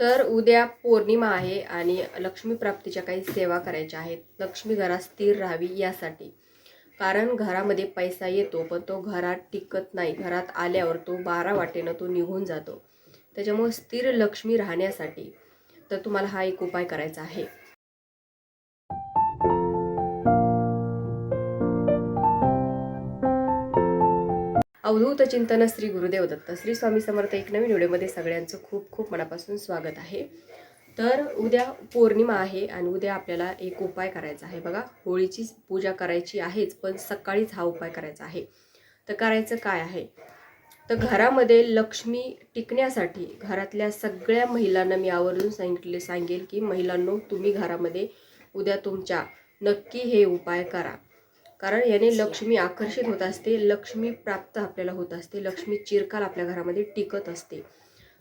तर उद्या पौर्णिमा आहे आणि लक्ष्मी प्राप्तीच्या काही सेवा करायच्या आहेत. लक्ष्मी घरात स्थिर राहावी यासाठी. कारण घरामध्ये पैसा येतो पण तो घरात टिकत नाही. घरात आल्यावर तो बारा वाटेनं तो निघून जातो. त्याच्यामुळे स्थिर लक्ष्मी राहण्यासाठी तर तुम्हाला हा एक उपाय करायचा आहे. अवधूत चिंतन श्री गुरुदेव दत्त. श्री स्वामी समर्थ एक नवीन व्हिडिओमध्ये सगळ्यांचं खूप खूप मनापासून स्वागत आहे. तर उद्या पौर्णिमा आहे आणि उद्या आपल्याला एक उपाय करायचा आहे. बघा होळीची पूजा करायची आहेच पण सकाळीच हा उपाय करायचा आहे. तर करायचं काय आहे? तर घरामध्ये लक्ष्मी टिकण्यासाठी घरातल्या सगळ्या महिलांना मी आवर्जून सांगितले सांगेल की महिलांनो तुम्ही घरामध्ये उद्या तुमच्या नक्की हे उपाय करा. कारण याने लक्ष्मी आकर्षित होत असते लक्ष्मी प्राप्त आपल्याला होत असते लक्ष्मी चिरकाल आपल्या घरामध्ये टिकत असते.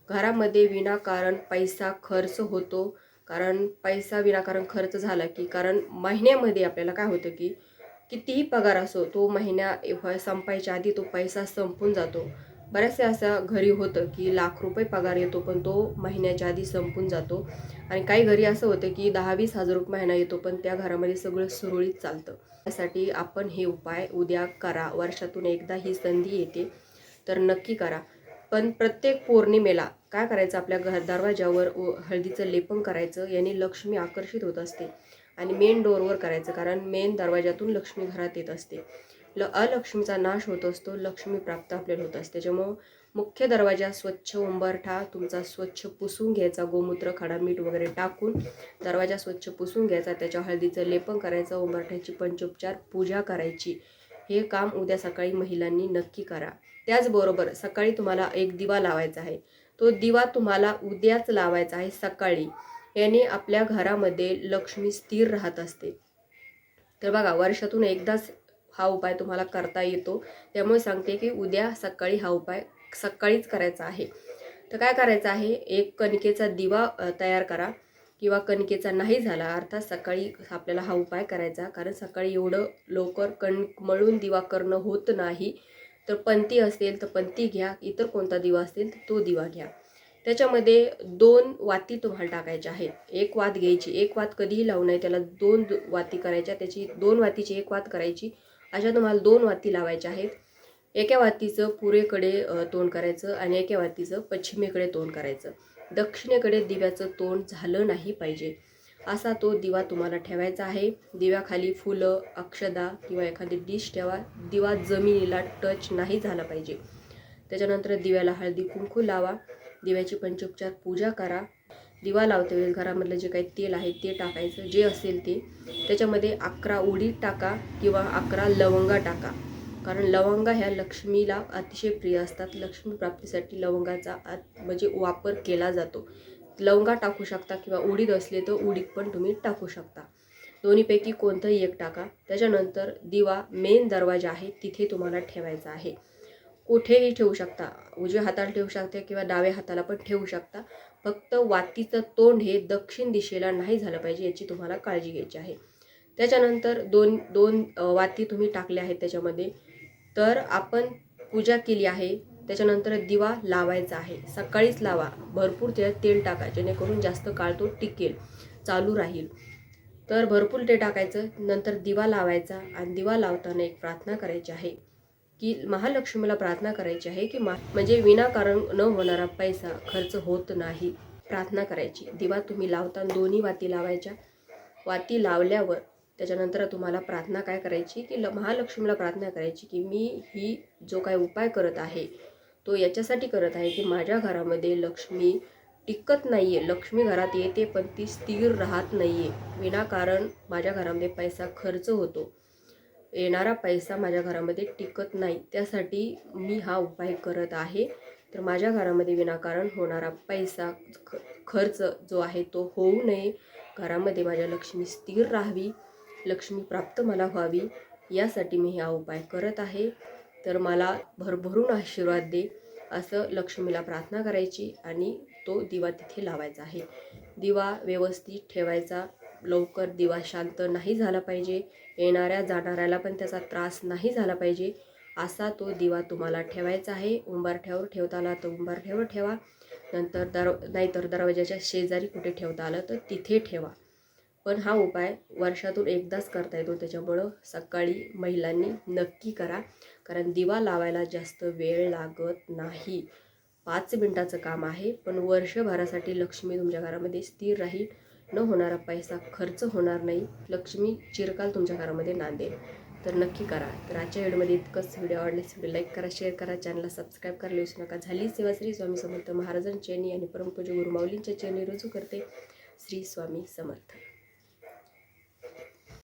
घरामध्ये विनाकारण पैसा खर्च होतो. कारण पैसा विनाकारण खर्च झाला की कारण महिन्यामध्ये आपल्याला काय होतं की कितीही पगार असो तो महिन्या संपायच्या आधी तो पैसा संपून जातो. बऱ्याचशा असं घरी होतं की लाख रुपये पगार येतो पण तो महिन्याच्या आधी संपून जातो. आणि काही घरी असं होतं की दहा वीस हजार रुपये महिना येतो पण त्या घरामध्ये सगळं सुरळीत चालतं. त्यासाठी आपण हे उपाय उद्या करा. वर्षातून एकदा ही संधी येते तर नक्की करा. पण प्रत्येक पौर्णिमेला काय करायचं? आपल्या घर दरवाजावर हळदीचं लेपन करायचं याने लक्ष्मी आकर्षित होत असते. आणि मेन डोअरवर करायचं कारण मेन दरवाजातून लक्ष्मी घरात येत असते. ल अलक्ष्मीचा नाश होत असतो लक्ष्मी प्राप्त आपल्याला होत असते. त्याच्यामुळं मुख्य दरवाजा स्वच्छ उंबरठा तुमचा स्वच्छ पुसून घ्यायचा गोमूत्र खडा मीठ वगैरे टाकून दरवाजा स्वच्छ पुसून घ्यायचा त्याच्या हळदीचं लेपन करायचं उंबरठ्याची पंचोपचार पूजा करायची. हे काम उद्या सकाळी महिलांनी नक्की करा. त्याचबरोबर सकाळी तुम्हाला एक दिवा लावायचा आहे. तो दिवा तुम्हाला उद्याच लावायचा आहे सकाळी. याने आपल्या घरामध्ये लक्ष्मी स्थिर राहत असते. तर बघा वर्षातून एकदाच हा उपाय तुम्हाला करता येतो. त्यामुळे सांगते की उद्या सकाळी हा उपाय सकाळीच करायचा आहे. तर काय करायचं आहे? एक कणकेचा दिवा तयार करा किंवा कणकेचा नाही झाला अर्थात सकाळी आपल्याला हा उपाय करायचा. कारण सकाळी एवढं लवकर कण मळून दिवा करणं होत नाही. तर पंती असेल तर पंती घ्या. इतर कोणता दिवा असेल तर तो दिवा घ्या. त्याच्यामध्ये दोन वाती तुम्हाला टाकायच्या आहेत. एक वात घ्यायची. एक वात कधीही लावू नये. त्याला दोन दु- वाती करायच्या. त्याची दोन वातीची एक वात करायची. अशा तुम्हाला दोन वाती लावायच्या आहेत. एका वातीचं पुरेकडे तोंड करायचं आणि एका वातीचं पश्चिमेकडे तोंड करायचं. दक्षिणेकडे दिव्याचं तोंड झालं नाही पाहिजे. असा तो दिवा तुम्हाला ठेवायचा आहे. दिव्याखाली फुलं अक्षदा किंवा एखादी डिश ठेवा. दिवा जमिनीला टच नाही झाला पाहिजे. त्याच्यानंतर दिव्याला हळदी कुंकू लावा. दिव्याची पंचोपचार पूजा करा. दिवा लावते वेळेस घरामधलं जे काही तेल आहे ते टाकायचं जे असेल ते. त्याच्यामध्ये अकरा उडीद टाका किंवा अकरा लवंगा टाका. कारण लवंगा ह्या लक्ष्मीला अतिशय प्रिय असतात. लक्ष्मी प्राप्तीसाठी लवंगाचा आत- म्हणजे वापर केला जातो. लवंगा टाकू शकता किंवा उडीद असले तर उडीद पण तुम्ही टाकू शकता. दोन्हीपैकी कोणतंही एक टाका. त्याच्यानंतर दिवा मेन दरवाजा आहे तिथे तुम्हाला ठेवायचा आहे. कुठेही ठेवू शकता. उजव्या हाताला ठेवू शकता किंवा डाव्या हाताला पण ठेवू शकता. फक्त वातीचं तोंड हे दक्षिण दिशेला नाही झालं पाहिजे याची तुम्हाला काळजी घ्यायची आहे. त्याच्यानंतर दोन दोन वाती तुम्ही टाकल्या आहेत त्याच्यामध्ये. तर आपण पूजा केली आहे. त्याच्यानंतर दिवा लावायचा आहे. सकाळीच लावा. भरपूर त्याच्यात तेल टाका जेणेकरून जास्त काळ तो टिकेल चालू राहील. तर भरपूर ते टाकायचं. नंतर दिवा लावायचा आणि दिवा लावताना एक प्रार्थना करायची आहे. की महालक्ष्मीला प्रार्थना करायची आहे की मा म्हणजे विनाकारण न होणारा पैसा खर्च होत नाही. प्रार्थना करायची. दिवा तुम्ही लावता दोन्ही वाती लावायच्या. वाती लावल्यावर त्याच्यानंतर तुम्हाला प्रार्थना काय करायची की ल महालक्ष्मीला प्रार्थना करायची की मी ही जो काय उपाय करत आहे तो याच्यासाठी करत आहे की माझ्या घरामध्ये लक्ष्मी टिकत नाही आहे लक्ष्मी घरात येते पण ती स्थिर राहत नाही आहे विनाकारण माझ्या घरामध्ये पैसा खर्च होतो. येणारा पैसा माझ्या घरामध्ये टिकत नाही त्यासाठी मी हा उपाय करत आहे. तर माझ्या घरामध्ये विनाकारण होणारा पैसा ख खर्च जो आहे तो होऊ नये. घरामध्ये माझ्या लक्ष्मी स्थिर राहावी लक्ष्मी प्राप्त मला व्हावी यासाठी मी हा उपाय करत आहे. तर मला भरभरून आशीर्वाद दे असं लक्ष्मीला प्रार्थना करायची आणि तो दिवा तिथे लावायचा आहे. दिवा व्यवस्थित ठेवायचा लवकर दिवा शांत नाही झाला पाहिजे येणाऱ्या जाणाऱ्याला पण त्याचा त्रास नाही झाला पाहिजे असा तो दिवा तुम्हाला ठेवायचा आहे. उंबारठ्यावर ठेवताना तर उंबारठ्यावर ठेवा. नंतर दर नाहीतर दरवाजाच्या शेजारी कुठे ठेवता आलं तर तिथे ठेवा. पण हा उपाय वर्षातून एकदाच करता येतो. त्याच्यामुळं सकाळी महिलांनी नक्की करा. कारण दिवा लावायला जास्त वेळ लागत नाही. पाच मिनटाचं काम आहे पण वर्षभरासाठी लक्ष्मी तुमच्या घरामध्ये स्थिर राहील. न होणारा पैसा खर्च होणार नाही. लक्ष्मी चिरकाल तुमच्या घरामध्ये नांदेल तर नक्की करा. तर आजच्या व्हिडिओमध्ये इतकंच. व्हिडिओ आवडल्यास व्हिडिओ लाईक करा शेअर करा चॅनलला सबस्क्राईब करायला विसरू नका. झाली सेवा श्री स्वामी समर्थ महाराजांची आणि परमपूज गुरुमाऊलींच्या चेनी रुजू करते. श्री स्वामी समर्थ.